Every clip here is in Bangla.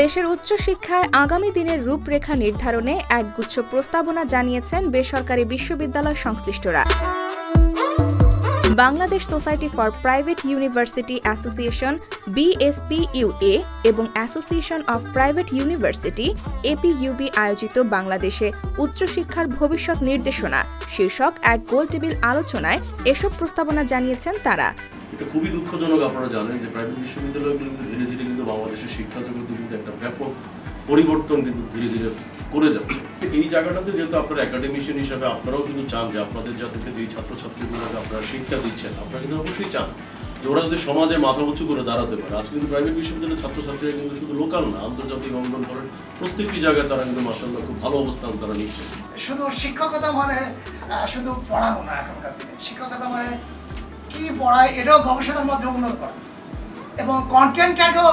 দেশের উচ্চশিক্ষায় আগামী দিনের রূপরেখা নির্ধারণে একগুচ্ছ প্রস্তাবনা জানিয়েছেন বেসরকারি বিশ্ববিদ্যালয় সংশ্লিষ্টরা। Bangladesh society for private university association, BSPUA এবং association of private university, APUB আয়োজিত বাংলাদেশে উচ্চশিক্ষার ভবিষ্যৎ নির্দেশনা। শীর্ষক এক গোলটেবিল আলোচনায় এসব প্রস্তাবনা জানিয়েছেন তারা। এটা খুবই দুঃখজনক আপনারা জানেন যে প্রাইভেট বিশ্ববিদ্যালয়গুলো কিন্তু ধীরে ধীরে কিন্তু বাংলাদেশের শিক্ষা জগতে কিন্তু একটা ব্যাপক পরিবর্তন কিন্তু ধীরে ধীরে করে যাচ্ছে। এই জায়গাটাতে যেহেতু আপনারা একাডেমিশিয়ান হিসাবে আপনারাও কিন্তু চান যে আপনাদের যাদেরকে যেই ছাত্রছাত্রীগুলোকে আপনারা শিক্ষা দিচ্ছেন, আপনারা কিন্তু অবশ্যই চান যে ওরা যদি সমাজে মাথা উঁচু করে দাঁড়াতে পারে। আজকে কিন্তু প্রাইভেট বিশ্ববিদ্যালয়ের ছাত্রছাত্রীরা কিন্তু শুধু লোকাল না, আন্তর্জাতিক অঙ্গন করেন প্রত্যেকটি জায়গায় তারা কিন্তু মাসাল্লাহ খুব ভালো অবস্থান তারা নিচ্ছে। শুধু শিক্ষকতা মানে শুধু পড়ানো না এখনকার দিনে। শিক্ষকতা মানে কি পড়ায়, এটাও গবেষণার মধ্যে উন্নত করা। এবং কন্টেন্টটাকেও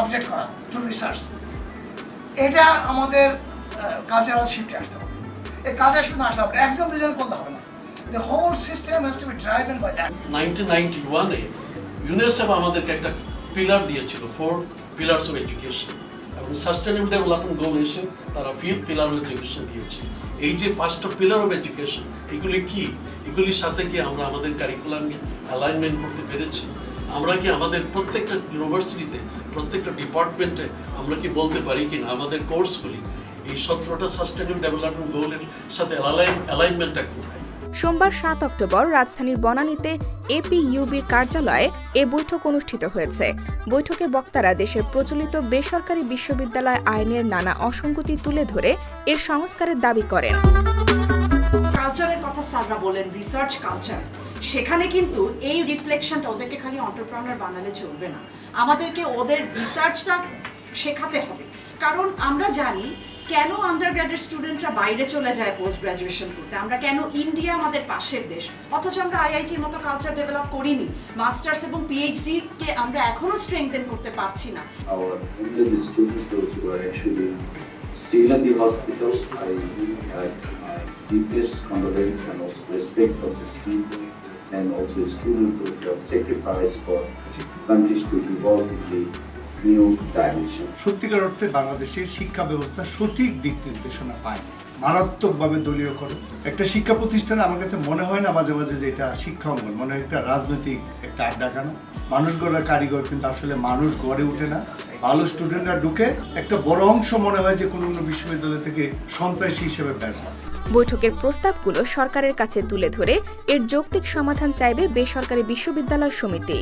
আপডেট করা টু রিসার্চ এটা আমাদের কালচারাল শিফটে আসতে হবে। এই কালচার শিফট না আসলে হবে। একজন দুজন করলে হবে না। The whole system has to be driven by that nineteen ninety ওয়ানে ইউনেসেফ আমাদেরকে একটা পিলার দিয়েছিল ফোর পিলার্স অফ এডুকেশন এবং সাস্টেনেবল ডেভেলপমেন্ট গোল এসে তারা ফিফথ পিলার অফ এডুকেশন দিয়েছে। এই যে পাঁচটা পিলার অফ এডুকেশন এগুলি কি? এগুলির সাথে কি আমরা আমাদের কারিকুলাম অ্যালাইনমেন্ট করতে পেরেছি? আমরা কি আমাদের প্রত্যেকটা ইউনিভার্সিটিতে প্রত্যেকটা ডিপার্টমেন্টে আমরা কি বলতে পারি কি না আমাদের কোর্সগুলি এই সতেরোটা সাস্টেনেবল ডেভেলপমেন্ট গোলের সাথে অ্যালাইন অ্যালাইনমেন্টটা কোথায়? সোমবার সাত অক্টোবর রাজধানীর বনানীতে এপিইউবির কার্যালয়ে এ বৈঠক অনুষ্ঠিত হয়েছে। বৈঠকে বক্তারা দেশের প্রচলিত বেসরকারি বিশ্ববিদ্যালয় আইনের নানা অসঙ্গতি তুলে ধরে এর সংস্কারের দাবি করেন। কালচারের কথা স্যাররা বলেন রিসার্চ কালচার সেখানে কিন্তু এই রিফ্লেকশনটা ওদেরকে খালি অন্টারপ্রনার বানালে চলবে না। আমাদেরকে ওদের রিসার্চটা শেখাতে হবে। কারণ আমরা জানি কেন আন্ডারগ্র্যাডের স্টুডেন্টরা বাইরে চলে যায় পোস্ট গ্রাজুয়েশন করতে আমরা কেন ইন্ডিয়া আমাদের পাশের দেশ অথচ আমরা আইআইটির মতো কালচার ডেভেলপ করিনি মাস্টার্স এবং পিএইচডি কে আমরা এখনও স্ট্রেংথেন করতে পারছি না still in the hospital, I give my, deepest condolence and also respect for the team and also students who have sacrificed for countries to evolve in the new dimension. সত্যিকার অর্থে বাংলাদেশের শিক্ষা ব্যবস্থা সঠিক দিক নির্দেশনা পায় মারাত্মকভাবে দলীয়করণ একটা শিক্ষা প্রতিষ্ঠানে আমার কাছে মনে হয় না মাঝে মাঝে যে এটা শিক্ষা অঙ্গন মনে হয় একটা রাজনৈতিক একটা আড্ডাখানা। মানুষ গড়ার কারিগর কিন্তু আসলে মানুষ গড়ে ওঠে না। ভালো স্টুডেন্টরা ঢুকে একটা বড় অংশ মনে হয় যে কোনো কোনো বিশ্ববিদ্যালয় থেকে সন্ত্রাসী হিসেবে বের হয় বৈঠকের প্রস্তাবগুলো সরকারের কাছে তুলে ধরে এর যৌক্তিক সমাধান চাইবে বেসরকারি বিশ্ববিদ্যালয় সমিতি।